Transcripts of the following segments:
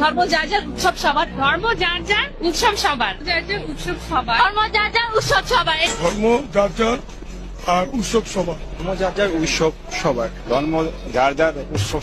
ধর্ম যার যার উৎসব সবার ধর্ম যার যার উৎসব সবার। যার যার উৎসব সবার। ধর্ম যার যার উৎসব সবার। ধর্ম যার যার আর উৎসব সবার। ধর্ম যার যার উৎসব সবার। ধর্ম যার যার উৎসব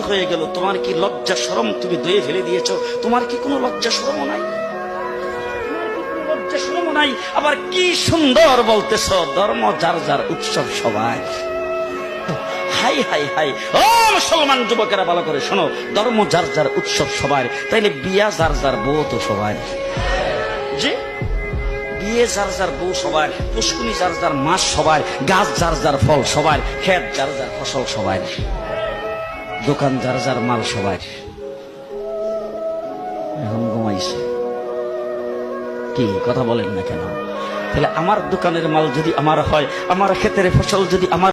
হয়ে গেল, তোমার কি লজ্জা শরম তুমি দয়ে ফেলে দিয়েছ? তোমার কি কোনো লজ্জা শরম নাই? নাই? আবার কি সুন্দর বলতেছ, ধর্ম যার যার উৎসব সবাই। High high high. ও মুসলমান যুবকেরা, ভালো করে শোনো, ধর্ম যার যার উৎসব সবার তাইলে বিয়া যার যার বউ তো সবার জি? বিয়ে যার যার বউ সবার পুষ্কুনি যার যার মাস সবার গাছ যার যার ফল সবার ক্ষেত যার যার ফসল সবার দোকান যার যার মাল সবাই এখন ঘুমাইছে। কি কথা বলেন না কেন? তাহলে আমার দোকানের মাল যদি আমার হয়, আমার ক্ষেতের ফসল যদি আমার